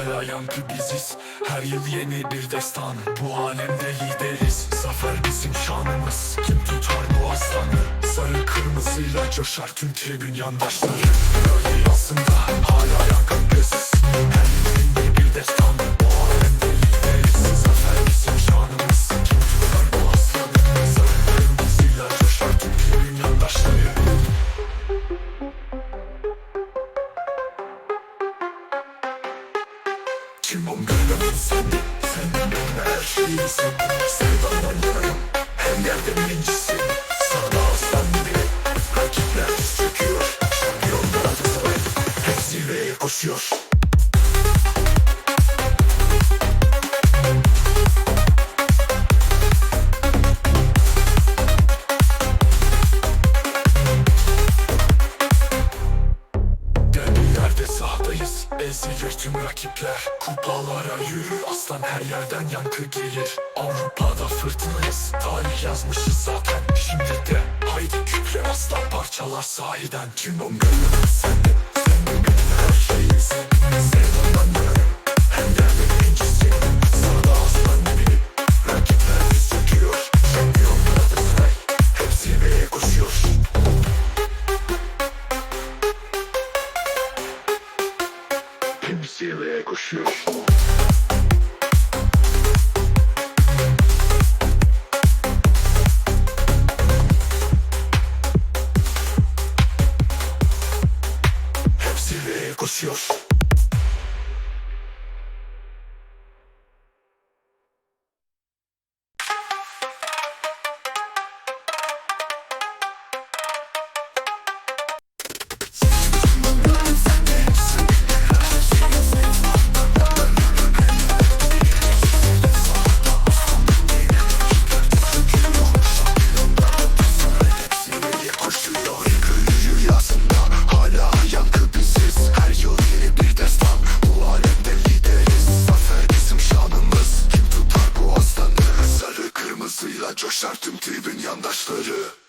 Hala yankı biziz Her yıl yeni bir destan. Bu alemde lideriz Zafer bizim şanımız. Kim tutar bu aslanı? Sarı kırmızıyla coşar tüm tribün yandaşları. Rüyasında hala yankı biziz Her Kim o gönlüm sende Sen de benim her şeyimsin Sevdandan yandaşları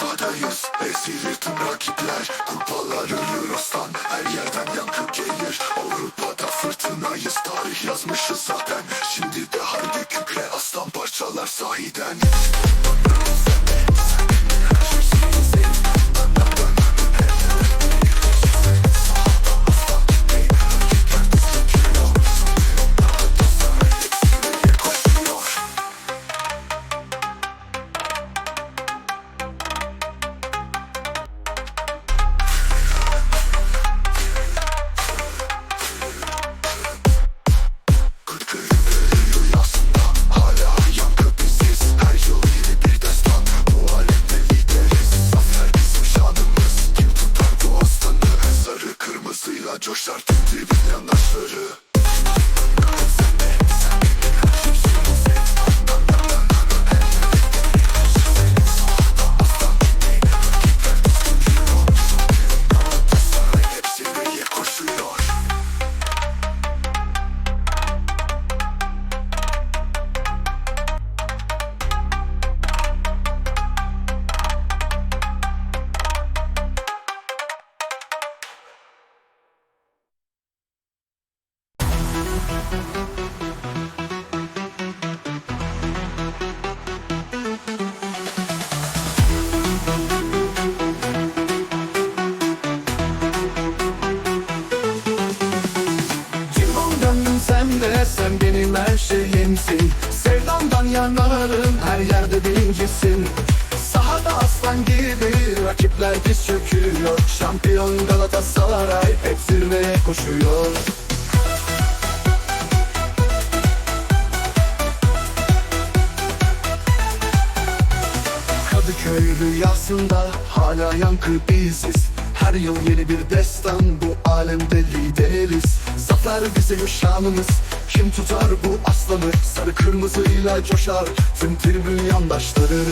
sahadayız Ezilir tüm rakipler. Kupalar ölür aslan. Her yerden yankı gelir. Avrupa'da fırtınayız. Tarih yazmışız zaten. Şimdi de haydi kükre aslan parçalar sahiden şeyimsin Sevdamdan yanarım her yerde birincisin. Sahada aslan gibi rakipler diz çöküyor. Şampiyon Galatasaray hep zirveye koşuyor. Kadıköy rüyasında hala yankı biziz. Her yıl yeni bir destan bu alemde lideriz Zafer bizim şanımız. Kim tutar bu aslanı? Sarı kırmızıyla coşar. Tüm tribün yandaşları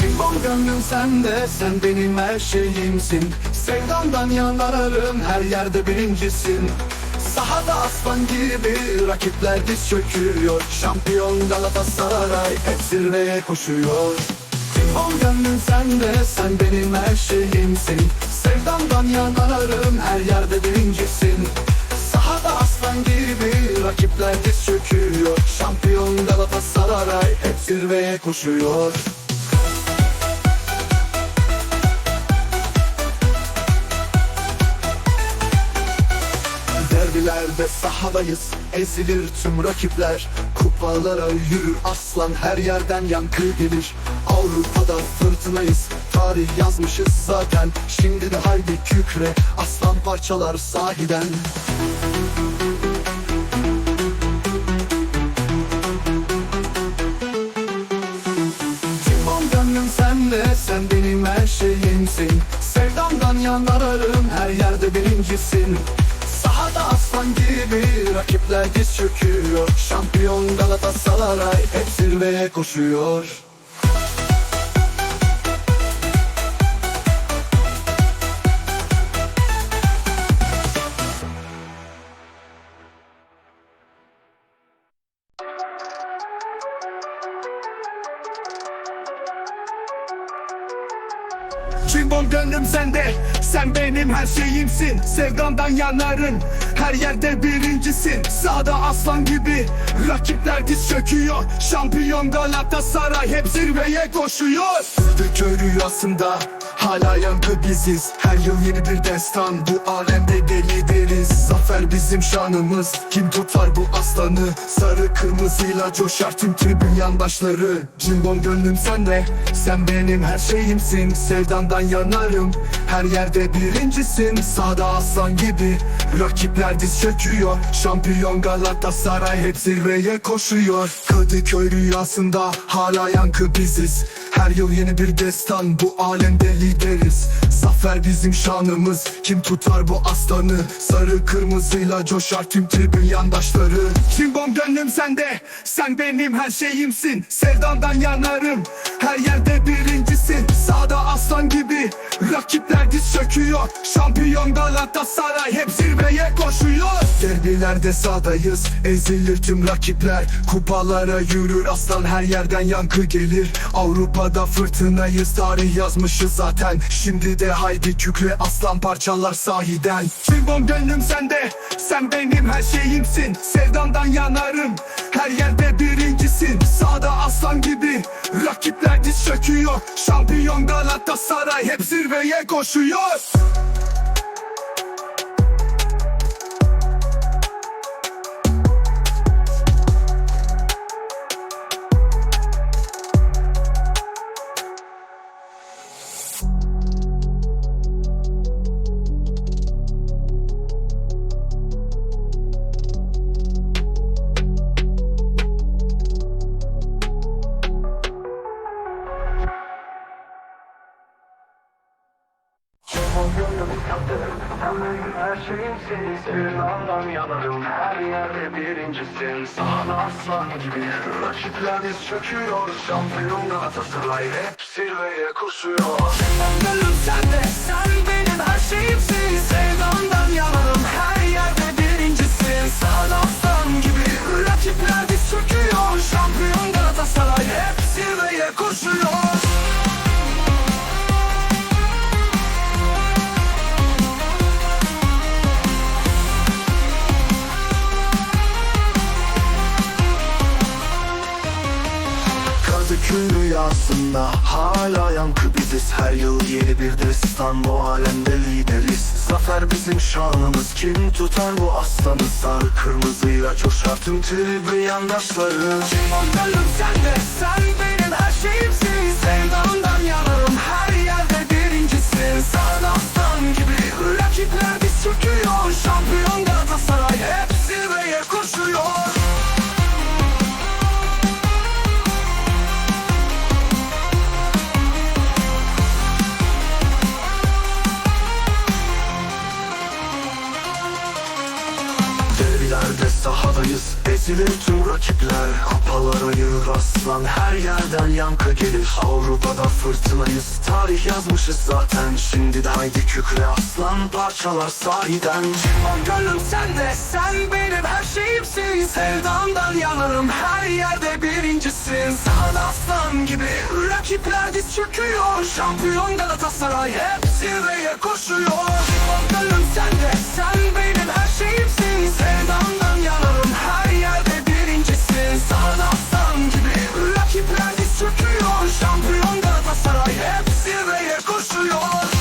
Cimbom gönlüm sende sen benim her şeyimsin. Sevdandan yanarım her yerde birincisin. Sahada aslan gibi Rakipler diz çöküyor. Şampiyon Galatasaray Hep zirveye koşuyor. Ol gönlüm sende Sen benim her şeyimsin. Sevdamdan yanarım Her yerde birincisin aslan gibi Rakipler diz çöküyor. Şampiyon Galatasaray Hep zirveye koşuyor. Derbilerde sahadayız Ezilir tüm rakipler. Kupalara yürür aslan Her yerden yankı gelir. Avrupa'da fırtınayız Tarih yazmışız zaten. Şimdi de haydi kükre Aslan parçalar sahiden Sen benim her şeyimsin. Sevdamdan yanarım Her yerde birincisin. Sahada aslan gibi Rakipler diz çöküyor. Şampiyon Galatasaray Hep zirveye koşuyor Sen benim her şeyimsin. Sevdamdan yanarım Her yerde birincisin. Sağda aslan gibi. Rakipler diz çöküyor. Şampiyon Galatasaray Hep zirveye koşuyor. Köy rüyasında Hala yankı biziz. Her yıl yeni bir destan. Bu alemde deli deriz Zafer bizim şanımız. Kim tutar bu aslanı? Sarı kırmızıyla coşar tüm tribün yandaşları. Cimbom gönlüm sende. Sen benim her şeyimsin. Sevdandan yanarım. Her yerde birincisin. Sağda aslan gibi. Rakipler diz çöküyor. Şampiyon Galatasaray Hep zirveye koşuyor. Kadıköy rüyasında Hala yankı biziz. Her yıl yeni bir destan bu alemde lideriz. Zafer bizim şanımız. Kim tutar bu aslanı? Sarı kırmızıyla coşar tüm tribün yandaşları. Cimbom gönlüm sende? Sen benim her şeyimsin. Sevdandan yanarım. Her yerde birincisin Sağda aslan gibi. Rakipler diz çöküyor. Şampiyon Galatasaray Hep zirveye koşuyor. Derbilerde sahadayız ezilir tüm rakipler. Kupalara yürür aslan her yerden yankı gelir. Avrupa'da fırtınayız tarih yazmışız zaten. Şimdi de haydi kükre aslan parçalar sahiden. Cimbom gönlüm sende Sen benim her şeyimsin. Sevdandan yanarım Her yerde birincisin. Sağda aslan gibi Rakipler diz çöküyor. Şampiyon Galatasaray Hep zirveye koşuyor Her şeyimsin Sevdandan yanarım. Her yerde birincisin. Sahada aslan gibi. Rakipler diz çöküyor. Şampiyon Galatasaray Hep zirveye koşuyor. Gönlüm sende Sen benim her şeyimsin. Sevdandan yanarım. Her yerde birincisin. Sağda aslan gibi. Rakipler diz çöküyor. Şampiyon Galatasaray Hep zirveye koşuyor yankı biziz. Her yıl yeni bir destan bu alemde lideriz. Zafer bizim şanımız. Kim tutar bu aslanı? Sarı kırmızıyla coşar tüm tribün yandaşları. Cimbom gönlüm sende Sen benim her şeyimsin. Sevdandan yanarım. Her yerde birincisin Sağda aslan gibi Rakipler diz çöküyor Ezilir tüm rakipler Kupalara yığır aslan. Her yerden yankı gelir. Avrupa'da fırtınayız. Tarih yazmışız zaten. Şimdi de haydi kükre aslan. Parçalar sahiden. Cimbom gönlüm sende Sen benim her şeyimsin. Sevdandan yanarım Her yerde birincisin. Sahada aslan gibi Rakipler diz çöküyor. Şampiyon Galatasaray Hep zirveye koşuyor. Cimbom gönlüm sende Sen benim her şeyimsin. Sevdandan yanarım Her Sahada aslan gibi Rakipler diz çöküyor Şampiyon Galatasaray Hep zirveye Koşuyor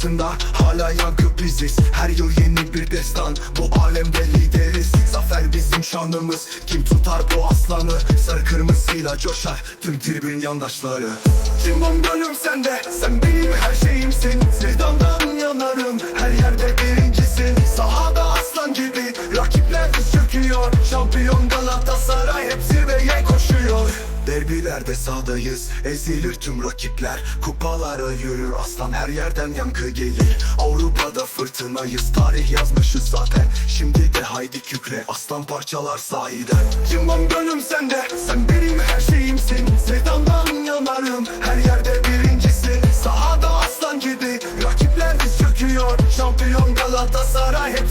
Kadıköy rüyasında Hala yankı biziz. Her yıl yeni bir destan. Bu alemde lideriz. Zafer bizim şanımız. Kim tutar bu aslanı? Sarı kırmızıyla coşar Tüm tribün yandaşları. Cimbom gönlüm sende. Sen benim her şeyimsin. Sevdandan yanarım. Her yerde birincisin. Sahada aslan gibi Rakipler çöküyor. Şampiyon Galatasaray Hep zirveye koşuyor Derbilerde sahadayız Ezilir tüm rakipler. Kupalara yürür aslan Her yerden yankı gelir. Avrupa'da fırtınayız Tarih yazmışız zaten. Şimdi de haydi kükre Aslan parçalar sahiden. Cimbom gönlüm sende Sen benim her şeyimsin. Sevdandan yanarım Her yerde birincisin Sahada aslan gibi Rakipler diz çöküyor. Şampiyon Galatasaray Hep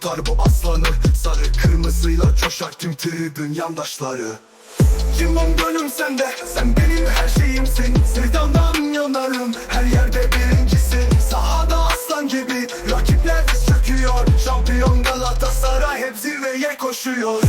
tutar bu aslanı Sarı kırmızıyla coşar tüm tribün yandaşları Cimbom gönlüm sende Sen benim her şeyimsin. Sevdandan yanarım Her yerde birincisin. Sahada aslan gibi Rakipler diz çöküyor Şampiyon Galatasaray Hep zirveye koşuyor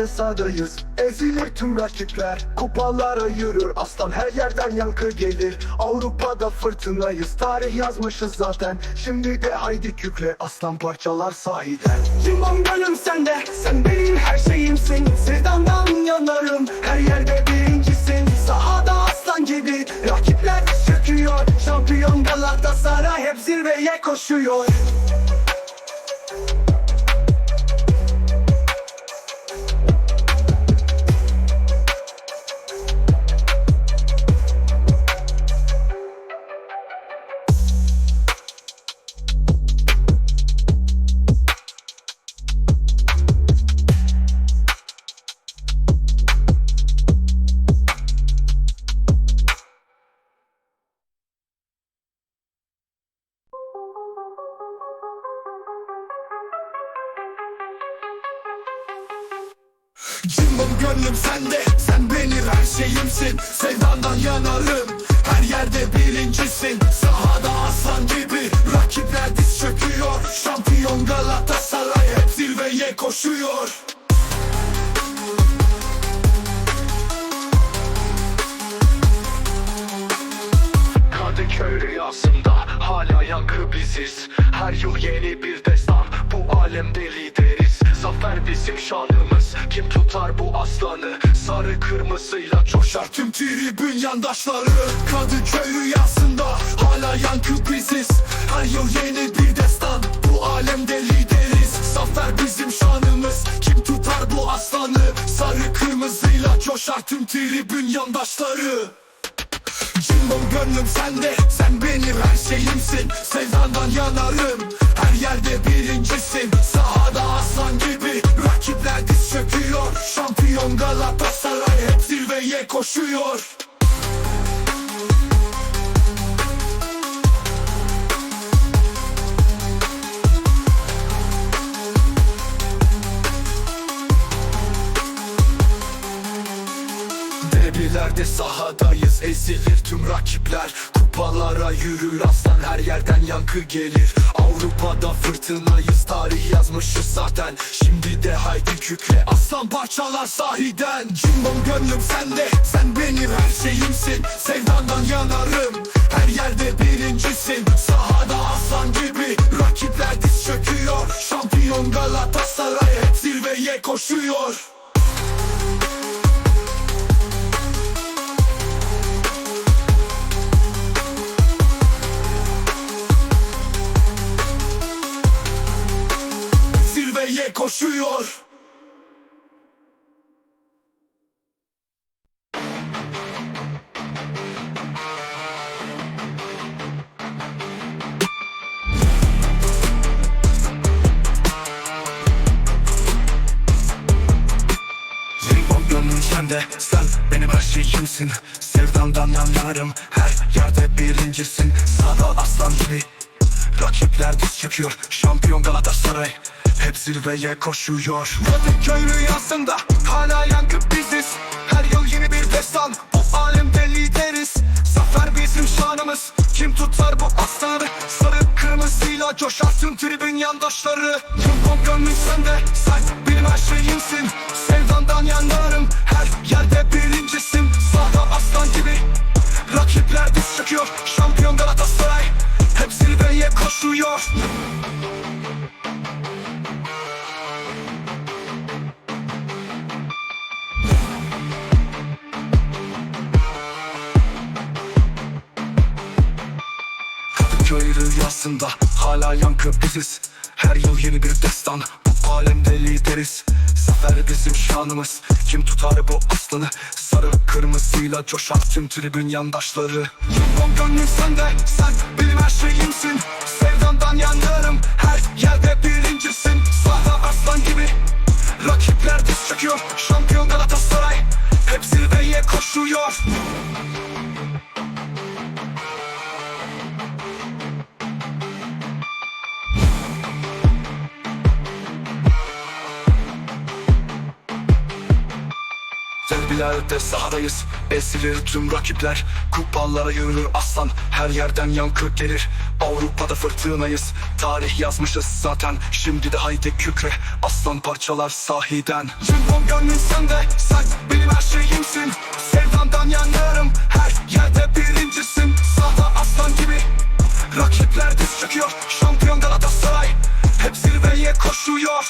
Derbilerde sadayız Ezilir tüm rakipler. Kupalara yürür aslan her yerden yankı gelir. Avrupa'da fırtınayız. Tarih yazmışız zaten. Şimdi de haydi kükre. Aslan parçalar sahiden. Cimbom gönlüm sende. Sen benim her şeyimsin. Sevdandan yanarım. Her yerde birincisin. Sahada aslan gibi. Rakipler diz çöküyor. Şampiyon Galatasaray Hep zirveye koşuyor Kadıköy rüyasında hala yankı biziz. Her yıl yeni bir destan. Bu alemde lideriz. Zafer bizim şanımız. Kim tutar bu aslanı? Sarı kırmızıyla coşar tüm tribün yandaşları. Kadıköy rüyasında hala yankı biziz. Her yıl yeni bir destan. Bu alemde lideriz. Zafer bizim şanımız. Kim tutar bu aslanı? Sarı kırmızıyla coşar tüm tribün yandaşları Cimbom gönlüm sende Sen benim her şeyimsin. Sevdandan yanarım Her yerde birincisin. Sahada aslan gibi Rakipler diz çöküyor. Şampiyon Galatasaray Hep zirveye koşuyor Derbilerde sahadayız? Ezilir tüm rakipler. Kupalara yürür aslan her yerden yankı gelir. Avrupa'da fırtınayız tarih yazmışız zaten. Şimdi de haydi kükre Aslan parçalar sahiden. Cimbom gönlüm sende Sen benim her şeyimsin. Sevdandan yanarım Her yerde birincisin. Sahada aslan gibi Rakipler diz çöküyor. Şampiyon Galatasaray Hep zirveye koşuyor Zirveye koşuyor. Sende Sen benim her şeyimsin Sevdandan yanarım Her yerde birincisin. Sağda aslan gibi Rakipler diz çekiyor. Şampiyon Galatasaray Hep zirveye koşuyor. Kadıköy rüyasında hala yankı biziz. Her yıl yeni bir destan Bu alemde lideriz. Zafer bizim şanımız. Kim tutar bu aslanı? Sarı kırmızıyla coşar tüm tribün yandaşları. Yumpon gönlüm sende? Sen benim her şeyimsin. Sevdandan yanarım. Her yerde birincisin. Sahada aslan gibi. Rakipler diz çöküyor. Şampiyon Galatasaray. Hep zirveye koşuyor Kadıköy rüyasında hala yankı biziz Her yıl yeni bir destan Bu alemde lideriz. Zafer bizim şanımız. Kim tutar bu aslanı Sarı kırmızıyla coşar tüm tribün yandaşları. Yumbom gönlüm sende Sen benim her şeyimsin. Sevdandan yanarım Her yerde birincisin. Sahada aslan gibi Rakipler diz çöküyor. Şampiyon Galatasaray Hep zirveye koşuyor Derbilerde sahadayız. Ezilir tüm rakipler. Kupalara yürür aslan. Her yerden yankı gelir. Avrupa'da fırtınayız. Tarih yazmışız zaten. Şimdi de haydi kükre. Aslan parçalar sahiden. Yumbom gönlüm sende Sen benim her şeyimsin. Sevdandan yanarım. Her yerde birincisin. Sahada aslan gibi. Rakipler diz çöküyor. Şampiyon Galatasaray. Hep zirveye koşuyor